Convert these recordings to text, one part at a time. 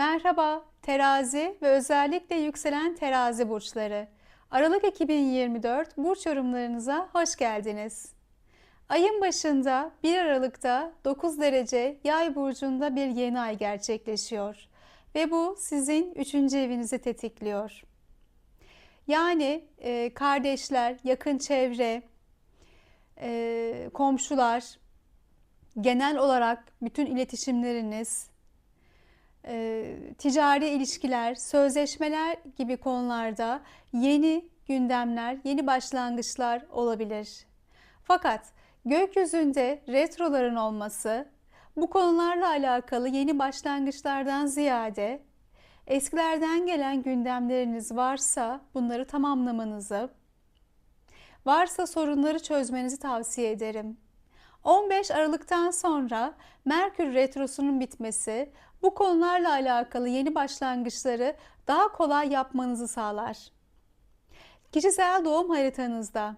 Merhaba terazi ve özellikle yükselen terazi burçları. Aralık 2024 burç yorumlarınıza hoş geldiniz. Ayın başında 1 Aralık'ta 9 derece yay burcunda bir yeni ay gerçekleşiyor. Ve bu sizin 3. evinizi tetikliyor. Yani e, kardeşler, yakın çevre, e, komşular, genel olarak bütün iletişimleriniz, e, ticari ilişkiler, sözleşmeler gibi konularda yeni gündemler, yeni başlangıçlar olabilir. Fakat gökyüzünde retroların olması bu konularla alakalı yeni başlangıçlardan ziyade eskilerden gelen gündemleriniz varsa bunları tamamlamanızı, varsa sorunları çözmenizi tavsiye ederim. 15 Aralık'tan sonra Merkür Retrosu'nun bitmesi bu konularla alakalı yeni başlangıçları daha kolay yapmanızı sağlar. Kişisel doğum haritanızda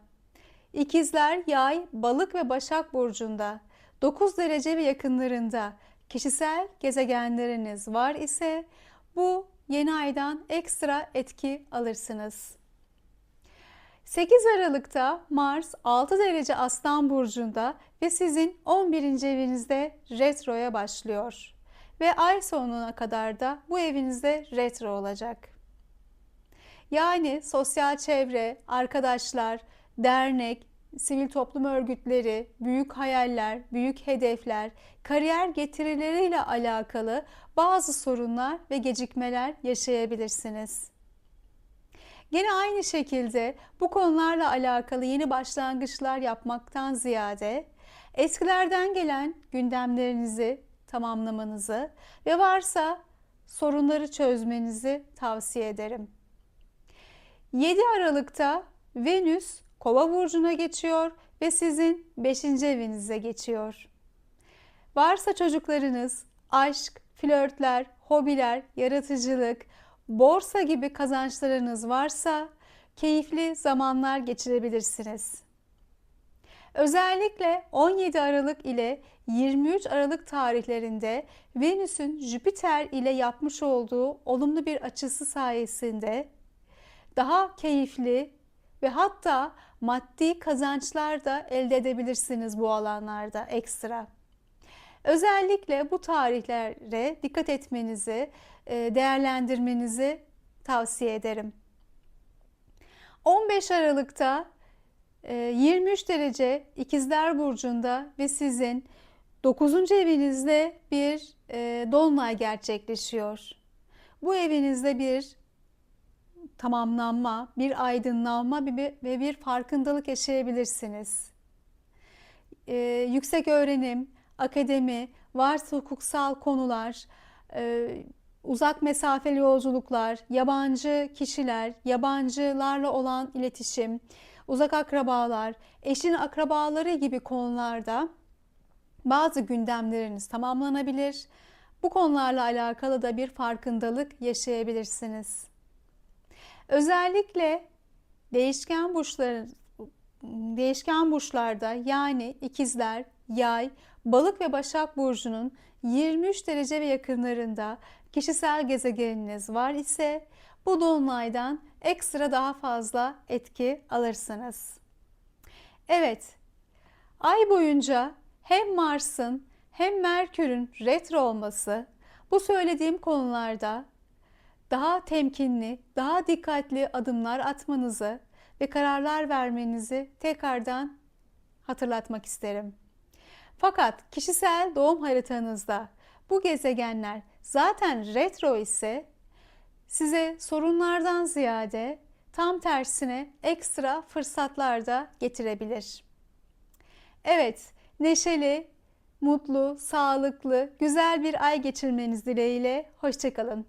İkizler, Yay, Balık ve Başak burcunda 9 derece ve yakınlarında kişisel gezegenleriniz var ise bu yeni aydan ekstra etki alırsınız. 8 Aralık'ta Mars 6 derece Aslan burcunda ve sizin 11. evinizde retroya başlıyor. Ve ay sonuna kadar da bu evinizde retro olacak. Yani sosyal çevre, arkadaşlar, dernek, sivil toplum örgütleri, büyük hayaller, büyük hedefler, kariyer getirileriyle alakalı bazı sorunlar ve gecikmeler yaşayabilirsiniz. Gene aynı şekilde bu konularla alakalı yeni başlangıçlar yapmaktan ziyade eskilerden gelen gündemlerinizi tamamlamanızı ve varsa sorunları çözmenizi tavsiye ederim. 7 Aralık'ta Venüs Kova burcuna geçiyor ve sizin 5. evinize geçiyor. Varsa çocuklarınız, aşk, flörtler, hobiler, yaratıcılık, borsa gibi kazançlarınız varsa keyifli zamanlar geçirebilirsiniz. Özellikle 17 Aralık ile 23 Aralık tarihlerinde Venüs'ün Jüpiter ile yapmış olduğu olumlu bir açısı sayesinde daha keyifli ve hatta maddi kazançlar da elde edebilirsiniz bu alanlarda ekstra. Özellikle bu tarihlere dikkat etmenizi, e, değerlendirmenizi tavsiye ederim. 15 Aralık'ta 23 e, derece İkizler Burcu'nda ve sizin 9. evinizde bir e, dolunay gerçekleşiyor. Bu evinizde bir tamamlanma, bir aydınlanma ve bir farkındalık yaşayabilirsiniz. Yüksek öğrenim, akademi, varsa hukuksal konular, e, uzak mesafeli yolculuklar, yabancı kişiler, yabancılarla olan iletişim, uzak akrabalar, eşin akrabaları gibi konularda bazı gündemleriniz tamamlanabilir. Bu konularla alakalı da bir farkındalık yaşayabilirsiniz. Özellikle değişken burçların değişken burçlarda yani ikizler, yay, balık ve başak burcunun 23 derece ve yakınlarında kişisel gezegeniniz var ise bu dolunaydan ekstra daha fazla etki alırsınız. Evet, ay boyunca hem Mars'ın hem Merkür'ün retro olması bu söylediğim konularda daha temkinli, daha dikkatli adımlar atmanızı ve kararlar vermenizi tekrardan hatırlatmak isterim. Fakat kişisel doğum haritanızda bu gezegenler zaten retro ise size sorunlardan ziyade tam tersine ekstra fırsatlar da getirebilir. Evet, neşeli, mutlu, sağlıklı, güzel bir ay geçirmeniz dileğiyle hoşçakalın.